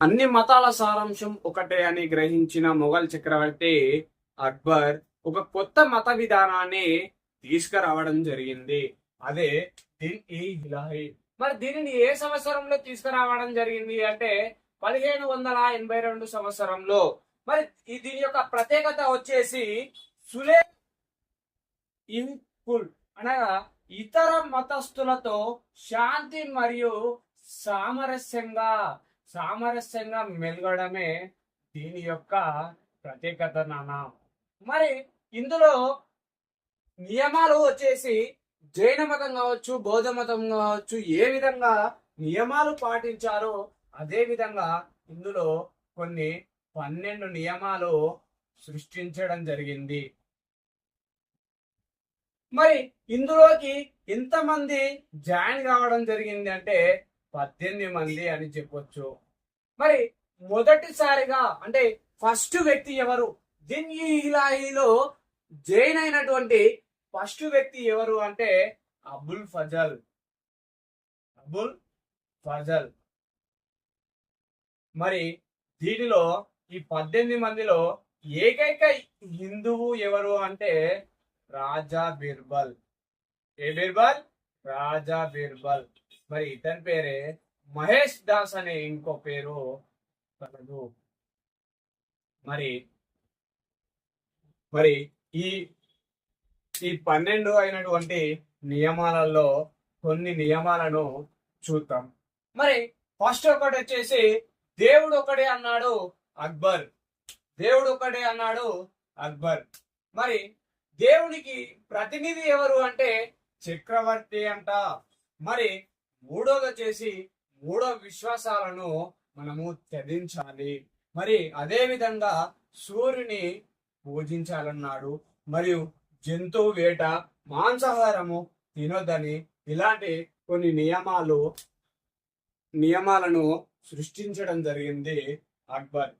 అన్ని మతాల సారాంశం ఒకటే అని గ్రహించిన మొఘల్ చక్రవర్తి అక్బర్ ఒక కొత్త మత విధానాన్ని తీసుకురావడం జరిగింది. అదే దిన్ ఈ ఇలాహి. మరి దీనిని ఏ సంవత్సరంలో తీసుకురావడం జరిగింది అంటే పదిహేను వందల ఎనభై రెండు సంవత్సరంలో. మరి దీని యొక్క ప్రత్యేకత వచ్చేసి సులే ఇన్కుల్ అనగా ఇతర మతస్థులతో శాంతి మరియు సామరస్యంగా సామరస్యంగా మెలగడమే దీని యొక్క ప్రత్యేకత నాన్న మరి ఇందులో నియమాలు వచ్చేసి జైన మతం కావచ్చు బౌద్ధ మతం కావచ్చు ఏ విధంగా నియమాలు పాటించారో అదే విధంగా ఇందులో కొన్ని పన్నెండు నియమాలు సృష్టించడం జరిగింది. మరి ఇందులోకి ఎంతమంది జాయిన్ కావడం జరిగింది అంటే పద్దెనిమిది మంది అని చెప్పొచ్చు. మరి మొదటిసారిగా అంటే ఫస్ట్ వ్యక్తి ఎవరు? దిన్ ఇలాహీలో జైన్ అయినటువంటి ఫస్ట్ వ్యక్తి ఎవరు అంటే అబుల్ ఫజల్. అబుల్ ఫజల్. మరి దీనిలో ఈ పద్దెనిమిది మందిలో ఏకైక హిందువు ఎవరు అంటే రాజా బీర్బల్. ఏ బీర్బల్? రాజా బీర్బల్. మరి ఇతని పేరే మహేష్ దాస్ అనే ఇంకో పేరు కలదు మరి మరి ఈ ఈ పన్నెండు అయినటువంటి నియమాలలో కొన్ని నియమాలను చూద్దాం. మరి ఫస్ట్ ఒకటి వచ్చేసి దేవుడు ఒకడే అన్నాడు అక్బర్. దేవుడు ఒకడే అన్నాడు అక్బర్. మరి దేవునికి ప్రతినిధి ఎవరు అంటే చక్రవర్తి అంట. మరి మూడోది చేసి మూడో విశ్వాసాలను మనము త్యజించాలి. మరి అదే విధంగా సూర్యుని పూజించాలన్నాడు. మరియు జంతువు వేట మాంసాహారము తినొద్దని ఇలాంటి కొన్ని నియమాలు నియమాలను సృష్టించడం జరిగింది అక్బర్.